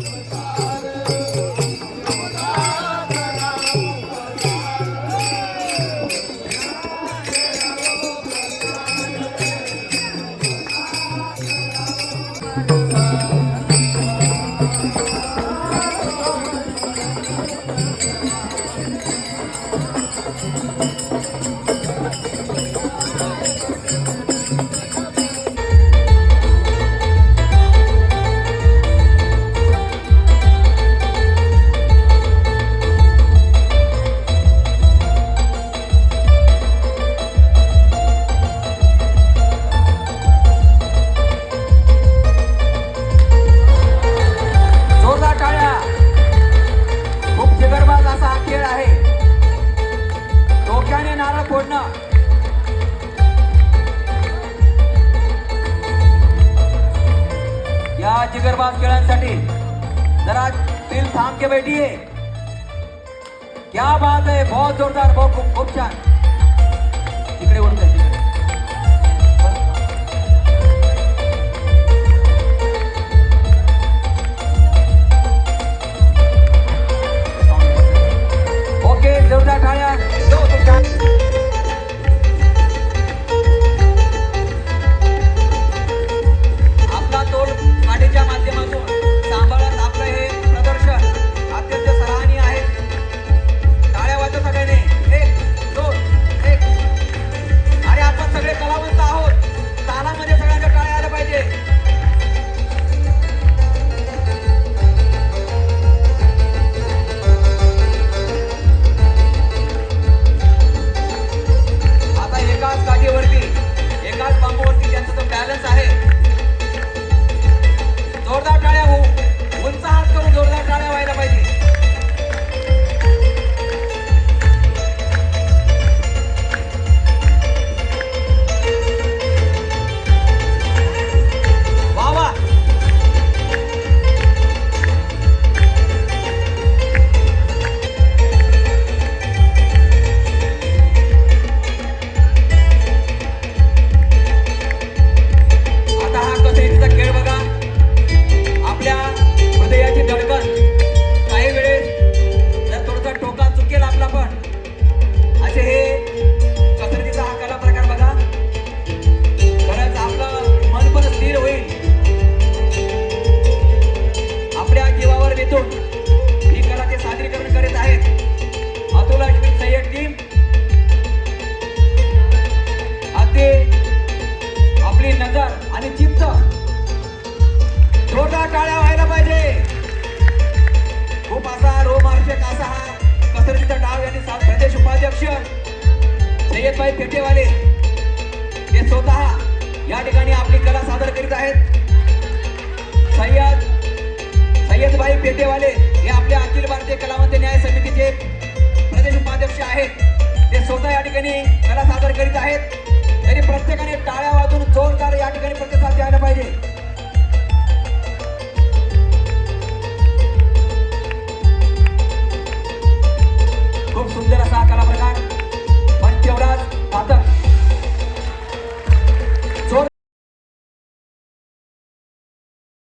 जोरदार या खेळांसाठी जरा दिल थांब के बैठिए. क्या बात है बहुत जोरदार बहुत खूप खूप छान. आणि चित्त जोरदार टाळ्या व्हायला पाहिजे. खूप असा रोमार्शक असा हा? कसरतीचा डाव यांनी सात प्रदेश उपाध्यक्ष सय्यदभाई फेटेवाले हे स्वतः या ठिकाणी आपली कला सादर करीत आहेत. सय्यद सय्यदभाई पेटेवाले हे आपल्या अखिल भारतीय कलावंत न्याय समितीचे प्रदेश उपाध्यक्ष आहेत. ते स्वतः या ठिकाणी कला सादर करीत आहेत. प्रत्येकाने टाळ्या वाजून जोरदार या ठिकाणी प्रतिसाद द्यायला पाहिजे.